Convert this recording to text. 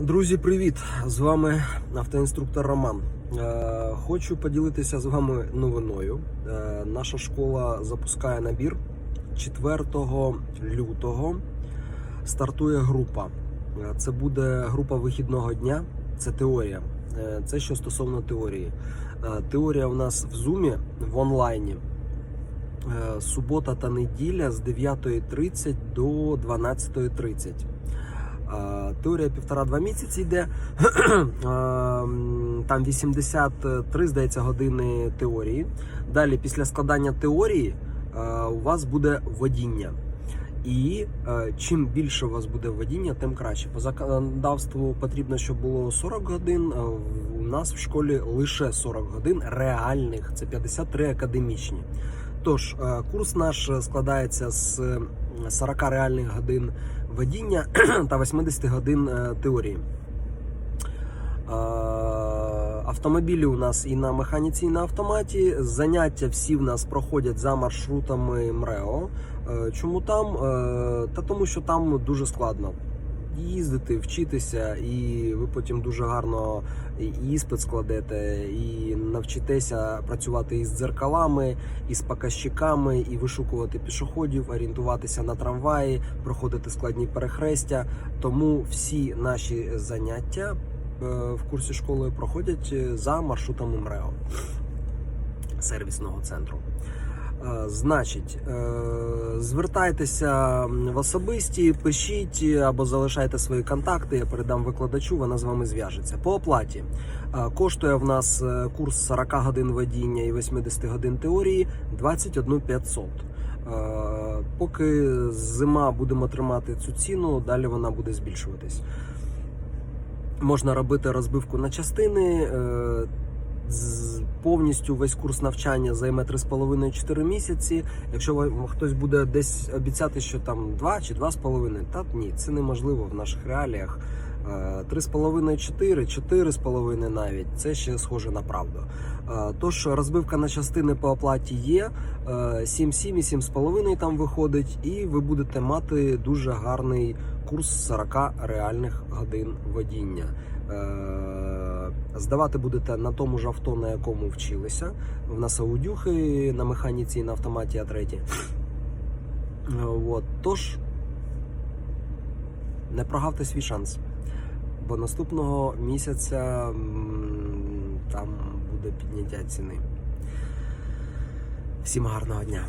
Друзі, привіт! З вами автоінструктор Роман. Е, Хочу поділитися з вами новиною. Е, Наша школа запускає набір 4 лютого. Стартує група. Е, Це буде група вихідного дня. Це теорія. Це що стосовно теорії. Теорія у нас в Zoom в онлайні. Субота та неділя з 9.30 до 12.30. Теорія півтора-два місяці йде. Там 83, здається, години теорії. Далі, після складання теорії, у вас буде водіння. І чим більше у вас буде водіння, тим краще. По законодавству потрібно, щоб було 40 годин. У нас в школі лише 40 годин реальних, це 53 академічні. Тож, е, курс наш складається з е, 40 реальних годин водіння та 80 годин е, теорії. Е, Автомобілі у нас і на механіці, і на автоматі. Заняття всі в нас проходять за маршрутами МРЕО. Е, Чому там? Е, Та тому, що там дуже складно їздити, вчитися, і ви потім дуже гарно іспит складете, і навчитеся працювати із дзеркалами, із показчиками, і вишукувати пішоходів, орієнтуватися на трамваї, проходити складні перехрестя. Тому всі наші заняття е, в курсі школи проходять за маршрутами МРЕО сервісного центру. Е, Значить, е, звертайтеся в особисті, пишіть або залишайте свої контакти. Я передам викладачу, вона з вами зв'яжеться. По оплаті Е, коштує в нас е, курс 40 годин водіння і 80 годин теорії 21 500. Е, Поки зима будемо тримати цю ціну, далі вона буде збільшуватись. Можна робити розбивку на частини. Е, Повністю весь курс навчання займе 3,5-4 місяці. Якщо вам хтось буде десь обіцяти, що там 2 чи 2,5, та ні, це неможливо в наших реаліях. Е, 3,5-4, 4,5 навіть це ще схоже на правду. Е, Тож розбивка на частини по оплаті є. е, 7,7 і 7,5 там виходить, і ви будете мати дуже гарний курс 40 реальних годин водіння. Е, Здавати будете на тому ж авто, на якому вчилися. В нас аудюхи на механіці і на автоматі А3. Е, От. Тож не прогавте свій шанс. Бо наступного місяця там буде підняття ціни. Всім гарного дня!